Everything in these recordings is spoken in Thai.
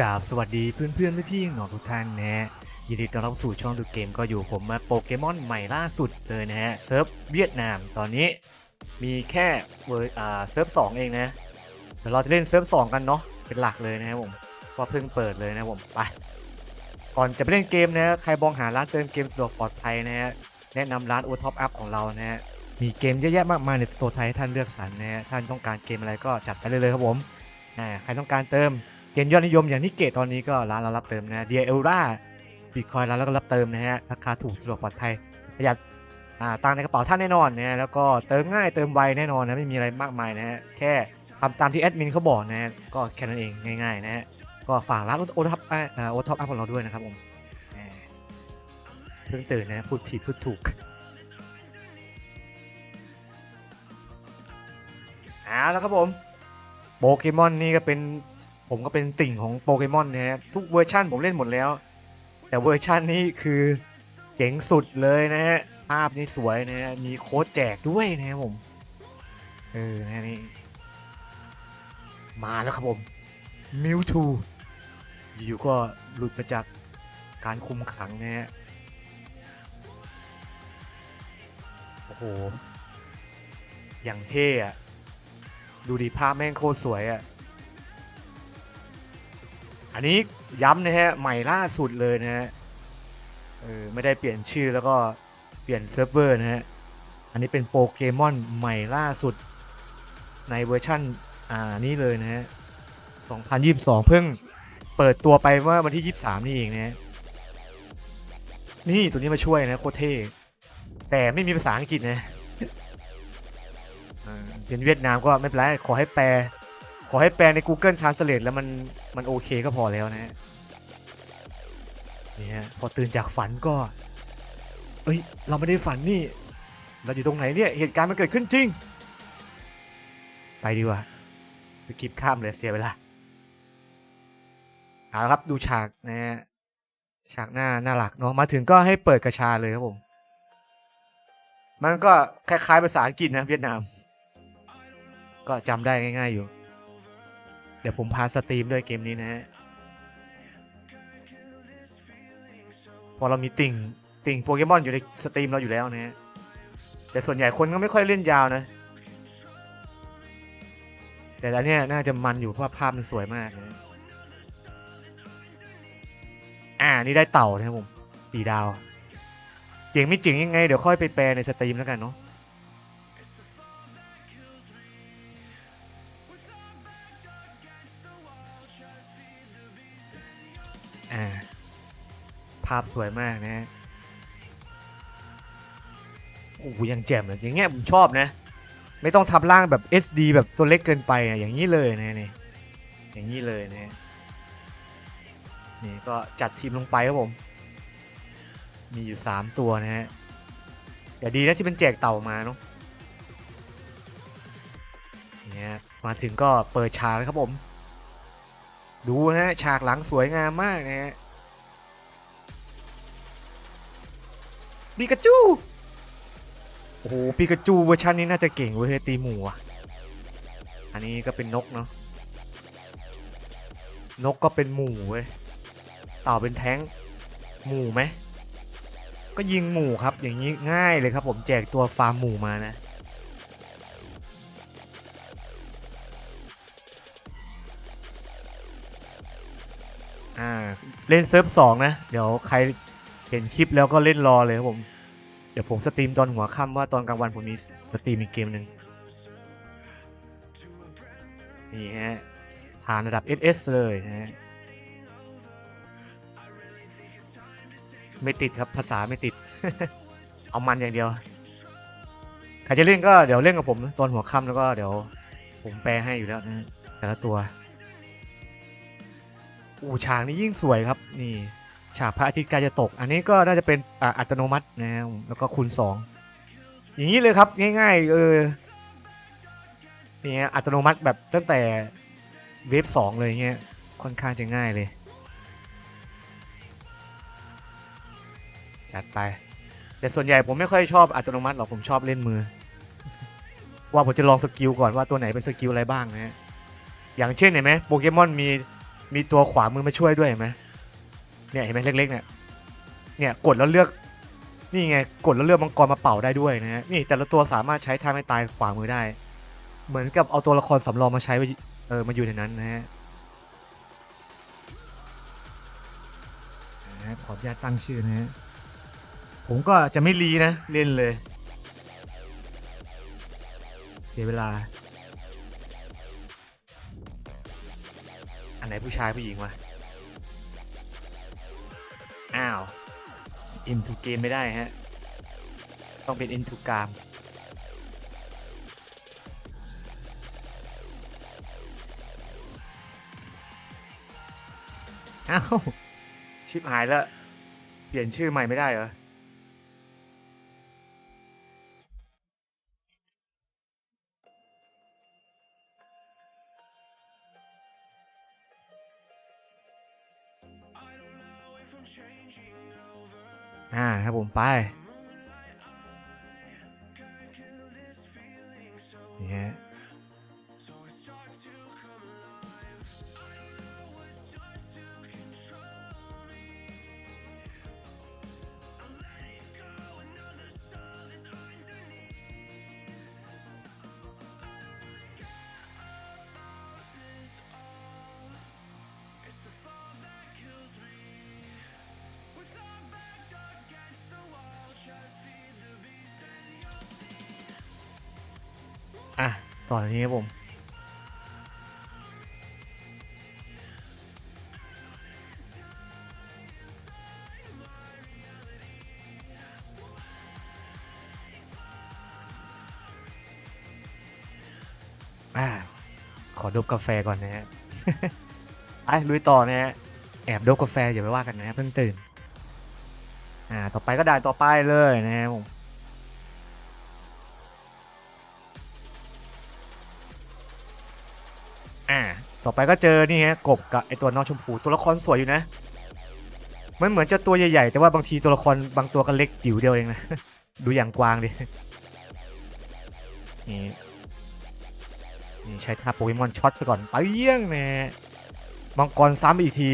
กราบสวัสดีเพื่อนเพื่อนพี่พี่ๆน้องทุกท่านนะฮะยินดีต้อนรับสู่ช่องดูเกมก็อยู่ผมมาโปเกมอนใหม่ล่าสุดเลยนะฮะเซิร์ฟเวียดนามตอนนี้มีแค่เวอร์อ่าเซิร์ฟสองเองนะเดี๋ยวเราจะเล่นเซิร์ฟสองกันเนาะเป็นหลักเลยนะครับผมเพราเพิ่งเปิดเลยนะผมไปก่อนจะไปเล่นเกมนะใครมองหาร้านเติมเกมสะดวกปลอดภัยนะฮะแนะนำร้านโอท็อปอัพของเรานะฮะมีเกมเยอะแยะมากมายในสโตร์ไทยให้ท่านเลือกสรรนะฮะท่านต้องการเกมอะไรก็จัดไปเลยเลยครับผมอ่าใครต้องการเติม เกมยอดนิยมอย่างที่เกตตอนนี้ก็ร้านเรารับเติมนะเดียเอลราบิตคอยร้านเราก็รับเติมนะฮะราคาถูกสะดวกปลอดภัยประหยัดตังในกระเป๋าท่านแน่นอนนะฮะแล้วก็เติมง่ายเติมไวแน่นอนนะไม่มีอะไรมากมายนะฮะแค่ทำตามที่แอดมินเขาบอกนะฮะก็แค่นั้นเองง่ายๆนะฮะก็ฝากร้านโอท็อปโอท็อปอัพของเราด้วยนะครับผมแหมเพิ่งตื่นนะพูดผิดพูดถูกเอาแล้วครับผมโปเกมอนนี่ก็เป็น ผมก็เป็นติ่งของโปเกมอนนะฮะทุกเวอร์ชันผมเล่นหมดแล้ว แต่เวอร์ชันนี้คือเจ๋งสุดเลยนะฮะภาพนี่สวยนะฮะมีโค้ดแจกด้วยนะครับผม เออนะนี่มาแล้วครับผมมิวทูอยู่ก็หลุดมาจากการคุมขังนะฮะโอ้โห อย่างเท่อะดูดีภาพแม่งโคตรสวยอะ อันนี้ย้ำนะฮะใหม่ล่าสุดเลยนะฮะเออไม่ได้เปลี่ยนชื่อแล้วก็เปลี่ยนเซิร์ฟเวอร์นะฮะอันนี้เป็นโปเกมอนใหม่ล่าสุดในเวอร์ชั่นอ่านี้เลยนะฮะ 2022 เพิ่งเปิดตัวไปเมื่อวันที่ 23 นี่เองนะฮะนี่ตัวนี้มาช่วยนะโคเท่แต่ไม่มีภาษาอังกฤษนะเป็นเวียดนามก็ไม่เป็นไรขอให้แปล อให้แปลใน Google Translate แล้วมันมันโอเคก็พอแล้วนะฮะนี่ฮะพอตื่นจากฝันก็ เอ้ย เราไม่ได้ฝันนี่ เราอยู่ตรงไหนเนี่ย เหตุการณ์มันเกิดขึ้นจริง ไปดีกว่าไปกิบข้ามเลยเสียเวลาเอาละครับดูฉากนะฮะฉากหน้าน่ารักเนาะมาถึงก็ให้เปิดกระชาเลยครับผม มันก็คล้ายๆภาษาอังกฤษนะเวียดนาม ก็จำได้ง่าย ๆอยู่ เดี๋ยวผมพาสตรีมด้วยเกมนี้นะฮะ พอเรามีติ่งติ่งโปเกมอนอยู่ในสตรีมเราอยู่แล้วนะฮะ แต่ส่วนใหญ่คนก็ไม่ค่อยเล่นยาวนะ แต่อันเนี้ยน่าจะมันอยู่เพราะว่าภาพมันสวยมากนะอ่า นี่ได้เต่านะครับผม สี่ดาว เจ๋งไม่เจ๋งยังไง เดี๋ยวค่อยไปแปลในสตรีมแล้วกันเนาะ ภาพสวยมากนะฮะโอ้โหยังแจ่มเลยอย่างเงี้ยผมชอบนะ ไม่ต้องทำร่างแบบ SD แบบตัวเล็กเกินไปอะอย่างนี้เลยนะนี่อย่างนี้เลยนะนี่ก็จัดทีมลงไปครับผม มีอยู่ 3 ตัวนะฮะอย่าดีนะที่เป็นแจกเต่ามาเนาะเนี่ยมาถึงก็เปิดฉากเลยครับผม ดูนะฮะฉากหลังสวยงามมากนะฮะ ปิกาจู โอ้โหปิกาจูเวอร์ชันนี้น่าจะเก่งเว้ยตีหมูอะอันนี้ก็เป็นนกเนาะ นกก็เป็นหมูเว้ยต่าเป็นแท้งหมูไหม ก็ยิงหมูครับ อย่างนี้ง่ายเลยครับผมแจกตัวฟาร์มหมูมานะ อ่า เล่นเซิร์ฟสองนะ เดี๋ยวใคร เห็นคลิปแล้วก็เล่นรอเลยครับผม เดี๋ยวผมสตรีมตอนหัวค่ำว่าตอนกลางวันผมมีสตรีมอีกเกมหนึ่งนี่ฮะผ่านระดับ SS เลยฮะไม่ติดครับภาษาไม่ติด เอามันอย่างเดียว ใครจะเล่นก็เดี๋ยวเล่นกับผมตอนหัวค่ำแล้วก็เดี๋ยวผมแปลให้อยู่แล้วนะแต่ละตัว อูฉากนี้ยิ่งสวยครับนี่ ฉากพระอาทิตย์ใกล้จะตก อันนี้ก็น่าจะเป็นอ,อัตโนมัตินะแล้วก็คูณ 2 อย่างนี้เลยครับง่ายๆเออนี่อัตโนมัติแบบตั้งแต่เวฟสองเลยเงี้ยค่อนข้างจะง่ายเลย จัดไป แต่ส่วนใหญ่ผมไม่ค่อยชอบอัตโนมัติหรอกผมชอบเล่นมือ ว่าผมจะลองสกิลก่อนว่าตัวไหนเป็นสกิลอะไรบ้างนะฮะอย่างเช่นเห็นไหมโปเกมอนมีมีตัวขวามือมาช่วยด้วยเห็นไหม เนี่ยเห็นไหมเล็กๆเนี่ยเนี่ยกดแล้วเลือกนี่ไงกดแล้วเลือกมังกรมาเป่าได้ด้วยนะฮะนี่แต่ละตัวสามารถใช้ท่าไม่ตายขวามือได้ เหมือนกับเอาตัวละครสำรองมาใช้เออมาอยู่ในนั้นนะฮะนะขออนุญาตตั้งชื่อนะฮะผมก็จะไม่รีนะเล่นเลย เสียเวลา อันไหนผู้ชายผู้หญิงวะ อ้าว into game ไม่ได้ฮะ ต้องเป็น into กามอ้าว ชิบหายแล้ว เปลี่ยนชื่อใหม่ไม่ได้เหรอ อ่าครับผมไปนี่ฮะ ต่อจากนี้ครับผมอ่า ขอดบกาแฟก่อนนะฮะไปลุยต่อนะฮะ แอบดบกาแฟอย่าไปว่ากันนะฮะเพิ่งตื่น อ่า ต่อไปก็ด่านต่อไปเลยนะฮะผม ต่อไปก็เจอนี่ฮะกบกับไอตัวน้อกชมพูตัวละครสวยอยู่นะ มันเหมือนจะตัวใหญ่ๆ แต่ว่าบางทีตัวละครบางตัวก็เล็กจิ๋วเดียวเองนะ ดูอย่างกวางดิ นี่นี่ใช้ท่าโปเกมอนช็อตไปก่อนไปเยี่ยงแน่มังกรซ้ำอีกที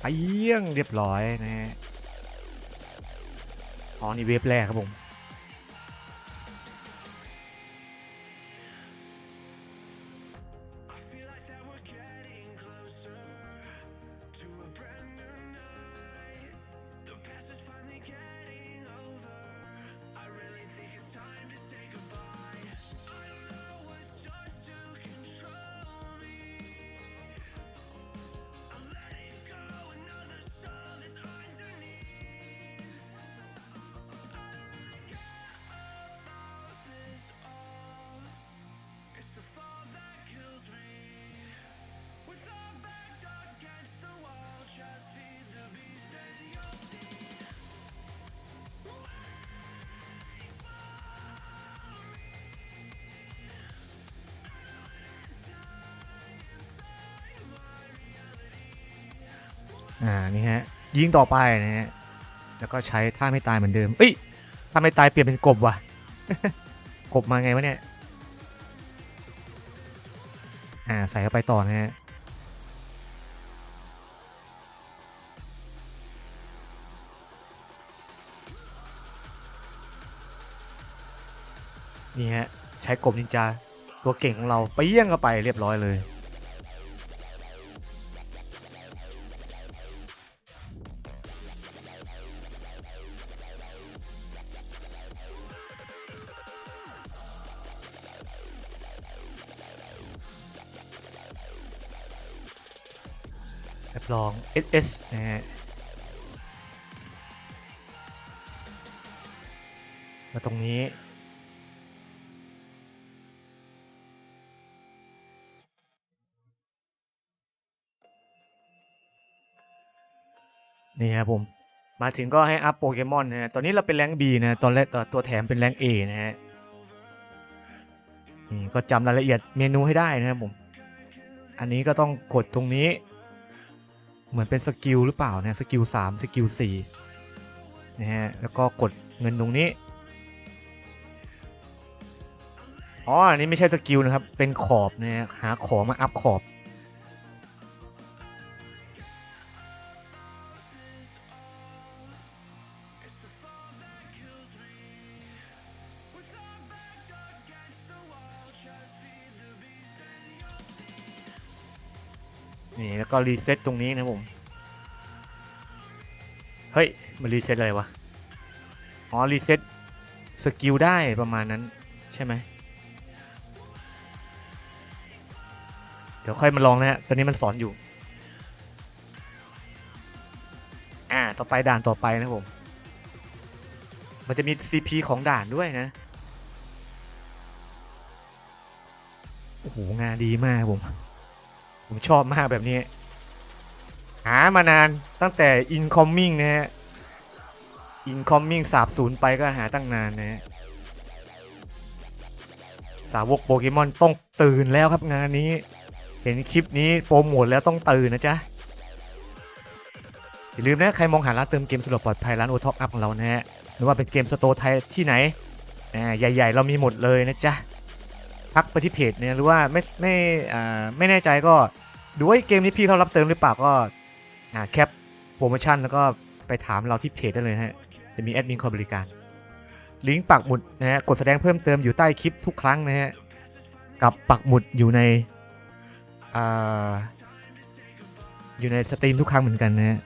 ไปเยี่ยงเรียบร้อยนะฮะอ๋อนี่เวฟแรกครับผม อ่านี่ฮะยิงต่อไปนะฮะแล้วก็ใช้ท่าไม่ตายเหมือนเดิมเอ้ยท่าไม่ตายเปลี่ยนเป็นกบว่ะ กบมาไงวะเนี่ยอ่าใส่เข้าไปต่อนะฮะนี่ฮะใช้กบนินจาตัวเก่งของเราไปเยี่ยงเข้าไปเรียบร้อยเลย รับรอง SS นะฮะมาตรงนี้ นี่ครับผม มาถึงก็ให้อัพโปเกมอนนะฮะ ตอนนี้เราเป็นแรง B นะ ตอนแรกตัวแถมเป็นแรง A นะฮะนี่ก็จำรายละเอียดเมนูให้ได้นะครับผม อันนี้ก็ต้องกดตรงนี้ เหมือนเป็นสกิลหรือเปล่าเนี่ยสกิล3สกิล4นะฮะแล้วก็กดเงินตรงนี้อ๋ออันนี้ไม่ใช่สกิลนะครับ เป็นขอบนะฮะหาของมาอัพขอบ แล้วก็รีเซ็ตตรงนี้นะผม เฮ้ยมันรีเซ็ตอะไรวะ อ๋อ รีเซ็ตสกิลได้ประมาณนั้นใช่ไหม เดี๋ยวค่อยมาลองนะฮะ ตอนนี้มันสอนอยู่ อ่า ต่อไปด่านต่อไปนะผม มันจะมี CP ของด่านด้วยนะ โอ้โห งานดีมากผม ผมชอบมากแบบนี้ หามานานตั้งแต่ incoming นะฮะ incoming สาบสูญไปก็หาตั้งนานนะฮะสาวกโปเกมอนต้องตื่นแล้วครับงานนี้ เห็นคลิปนี้โปรโมทแล้วต้องตื่นนะจ๊ะ อย่าลืมนะใครมองหาร้านเติมเกมสะดวกปลอดภัยร้านโอท็อปอัพของเรานะฮะไม่ว่าเป็นเกมสโตร์ไทยที่ไหน อ่า ใหญ่ ๆ เรามีหมดเลยนะจ๊ะ ทักไปที่เพจเนี่ยหรือว่าไม่ไม่อ่าไม่แน่ใจก็ดูว่าเกมนี้พี่เขารับเติมหรือเปล่าก็อ่าแคปโปรโมชั่นแล้วก็ไปถามเราที่เพจได้เลยนะฮะจะมีแอดมินคอยบริการ ลิงก์ปักหมุดนะฮะกดแสดงเพิ่มเติมอยู่ใต้คลิปทุกครั้งนะฮะกับปักหมุดอยู่ในอ่าอยู่ในสตรีมทุกครั้งเหมือนกันนะฮะ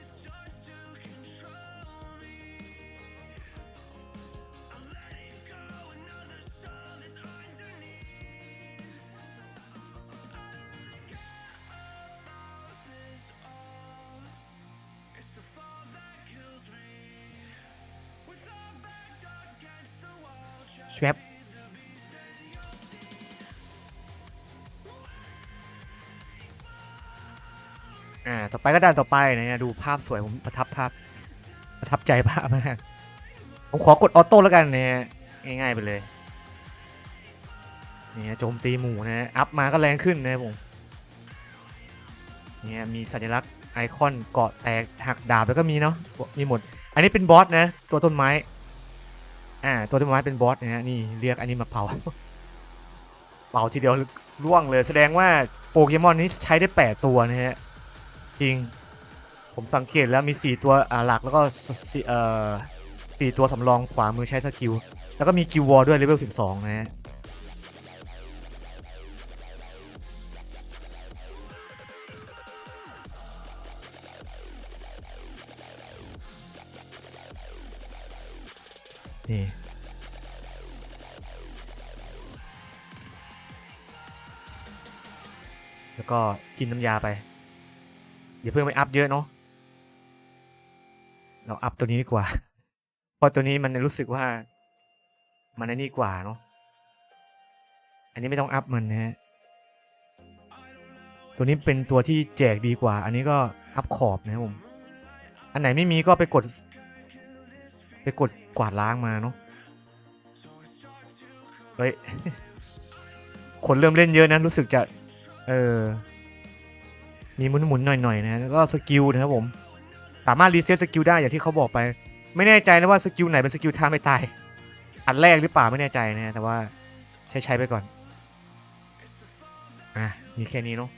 ชวบอ่า ต่อไปก็ด่านต่อไปนะดูภาพสวย ผมประทับภาพ ประทับใจภาพมาก ผมขอกดออโต้แล้วกันนะฮะง่ายๆไปเลยนี่ฮะโจมตีหมู่นะฮะอัพมาก็แรงขึ้นนะผมเนี่ยมีสัญลักษณ์ไอคอนเกาะแตกหักดาบแล้วก็มีเนาะมีหมด อันนี้เป็นบอสนะ ตัวต้นไม้ อ่าตัวที่มาเป็นบอสนะฮะนี่เรียกอันนี้มาเผาเผาทีเดียวร่วงเลยแสดงว่าโปเกมอนนี้ใช้ได้ 8 ตัวนะฮะจริงผมสังเกตแล้วมี 4 ตัวหลักแล้วก็สเอ่อสี่ตัวสำรองขวามือใช้สกิล แล้วก็มีกิววอลด้วยเลเวล 12 นะฮะ นี่ แล้วก็กินน้ำยาไปอย่าเพิ่งไปอัพเยอะเนาะ เราอัพตัวนี้ดีกว่า เพราะตัวนี้มันรู้สึกว่า มันอันนี้กว่าเนาะ อันนี้ไม่ต้องอัพมันนะฮะ ตัวนี้เป็นตัวที่แจกดีกว่า อันนี้ก็อัพขอบนะครับผม อันไหนไม่มีก็ไปกด ไปกดกวาดล้างมาเนาะเฮ้ย คนเริ่มเล่นเยอะนะรู้สึกจะ เออ มีหมุนๆหน่อยๆนะแล้วก็สกิลนะครับผม สามารถรีเซ็ตสกิลได้อย่างที่เขาบอกไป ไม่แน่ใจนะว่าสกิลไหนเป็นสกิลท่าไม่ตาย อันแรกหรือเปล่าไม่แน่ใจนะแต่ว่าใช้ใช้ไปก่อน อะ มีแค่นี้เนาะ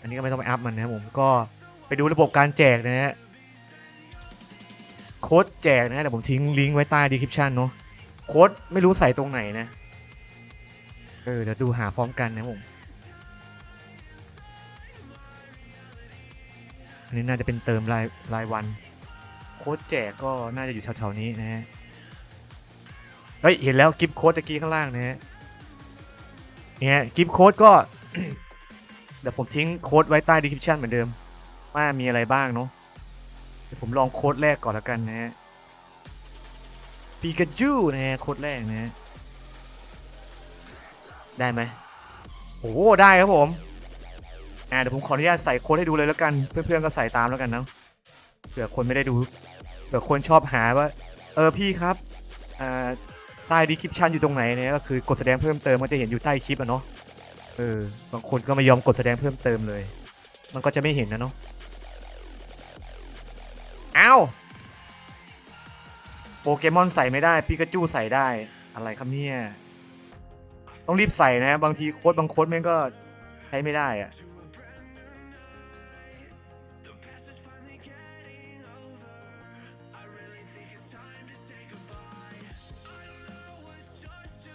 อันนี้ก็ไม่ต้องไปอัพมันนะครับผม ก็ไปดูระบบการแจกนะฮะ โค้ดแจกนะเดี๋ยวผมทิ้งลิงก์ไว้ใต้ดีคริปชันเนาะโค้ดไม่รู้ใส่ตรงไหนนะ เออ เดี๋ยวดูหาพร้อมกันนะผมอันนี้น่าจะเป็นเติมรายรายวัน โค้ดแจกก็น่าจะอยู่แถวๆนี้นะฮะเฮ้ย เห็นแล้วกิฟโค้ดตะกี้ข้างล่างนะฮะเนี่ยกิฟโค้ดก็ เดี๋ยวผมทิ้งโค้ดไว้ใต้ดีคริปชันเหมือนเดิมว่ามีอะไรบ้างเนาะ ดี๋ยวผมลองโค้ดแรกก่อนแล้วกันนะฮะปีกาจูนะฮะโค้ดแรกนะฮะได้ไหมโอ้ได้ครับผมอ่าเดี๋ยวผมขออนุญาตใส่โค้ดให้ดูเลยแล้วกัน เพื่อนๆก็ใส่ตามแล้วกันนะเผื่อคนไม่ได้ดูเผื่อคนชอบหาว่า เออพี่ครับอ่าใต้ดีคริปชันอยู่ตรงไหนเนี่ยก็คือกดแสดงเพิ่มเติมมันจะเห็นอยู่ใต้คลิปอะเนาะเออบางคนก็ไม่ยอมกดแสดงเพิ่มเติมเลย มันก็จะไม่เห็นนะเนาะ อ้าวโปเกมอนใส่ไม่ได้ปิกาจูใส่ได้อะไรครับเนี่ยต้องรีบใส่นะ บางทีโค้ดบางโค้ดแม่งก็ใช้ไม่ได้อะ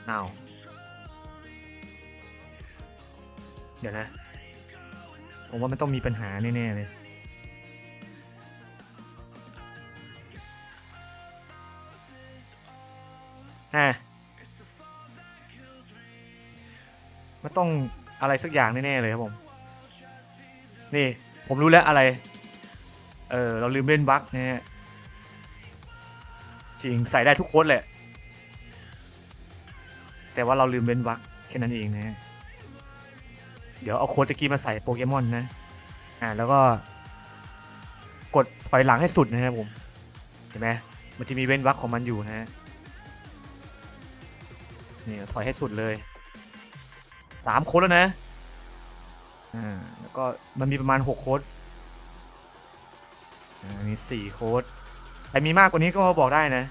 เอาเดี๋ยวนะ ผมว่ามันต้องมีปัญหาแน่ ๆ เลย อะมันต้องอะไรสักอย่างแน่ๆเลยครับผม นี่ผมรู้แล้วอะไร เออเราลืมเล่นบั๊กนะฮะ จริงใส่ได้ทุกโค้ดแหละ แต่ว่าเราลืมเล่นบั๊กแค่นั้นเองนะฮะ เดี๋ยวเอาโค้ดตะกี้มาใส่โปเกมอนนะ อ่าแล้วก็ กดถอยหลังให้สุดนะครับผม เห็นไหมมันจะมีเว้นวรรคของมันอยู่นะฮะ นี่ถอยให้สุดเลยสามโค้ดแล้วนะอ่าแล้วก็มันมีประมาณหกโค้ดอ่ามีสี่โค้ดใครมีมากกว่านี้ก็มาบอกได้นะ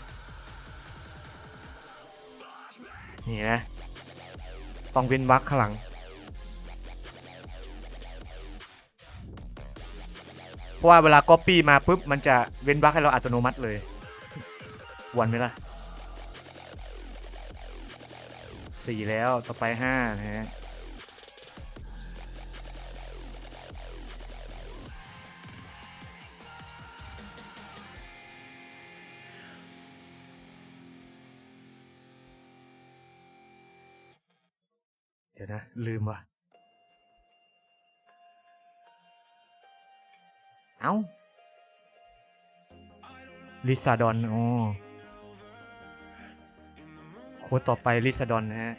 นี่นะ ต้องเว้นวรรคข้างหลังเพราะว่าเวลา Copy มาปุ๊บ มันจะเว้นวรรคให้เราอัตโนมัติเลย วันไหมล่ะ สี่แล้วต่อไปห้านะฮะเดี๋ยวนะ ลืมว่ะ เอ้าลิซาดอนอ๋อ ค้ดต่อไปลิซาดอนนะฮะ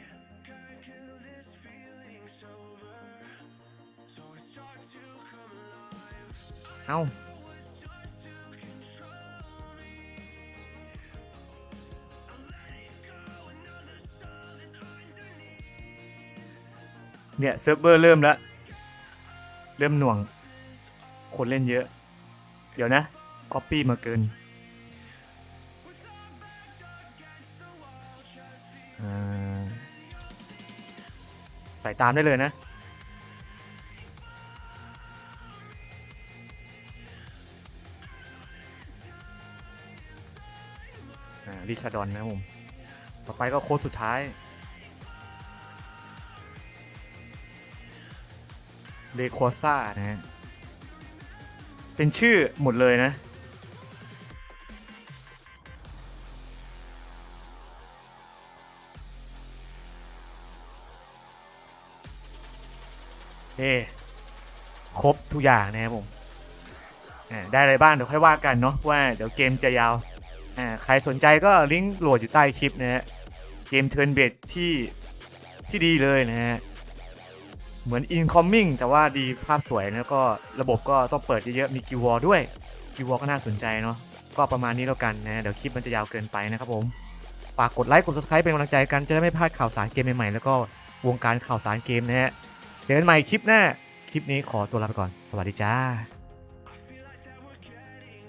เอาเนี่ยเซิร์ฟเวอร์เริ่มแล้ว เริ่มหน่วง คนเล่นเยอะ เดี๋ยวนะ Copy มาเกิน ใส่ตามได้เลยนะอ่าลิซาดอนนะผม ต่อไปก็โค้ดสุดท้าย เลควอซ่านะฮะ เป็นชื่อหมดเลยนะ เอครบทุกอย่างนะครับผมได้อะไรบ้างเดี๋ยวค่อยว่ากันเนาะว่าเดี๋ยวเกมจะยาวใครสนใจก็ลิงก์โหลดอยู่ใต้คลิปนะฮะเกมเทิร์นเบดที่ที่ดีเลยนะฮะเหมือน incoming แต่ว่าดีภาพสวยแล้วก็ระบบก็ต้องเปิดเยอะๆมีกิวอลด้วยกิวอลก็น่าสนใจเนาะก็ประมาณนี้แล้วกันนะเดี๋ยวคลิปมันจะยาวเกินไปนะครับผมฝากกดไลค์กด subscribe เป็นกำลังใจกันจะได้ไม่พลาดข่าวสารเกมใหม่ๆแล้วก็วงการข่าวสารเกมนะฮะ เจอกันใหม่คลิปหน้า คลิปนี้ขอตัวลาไปก่อน สวัสดีจ้า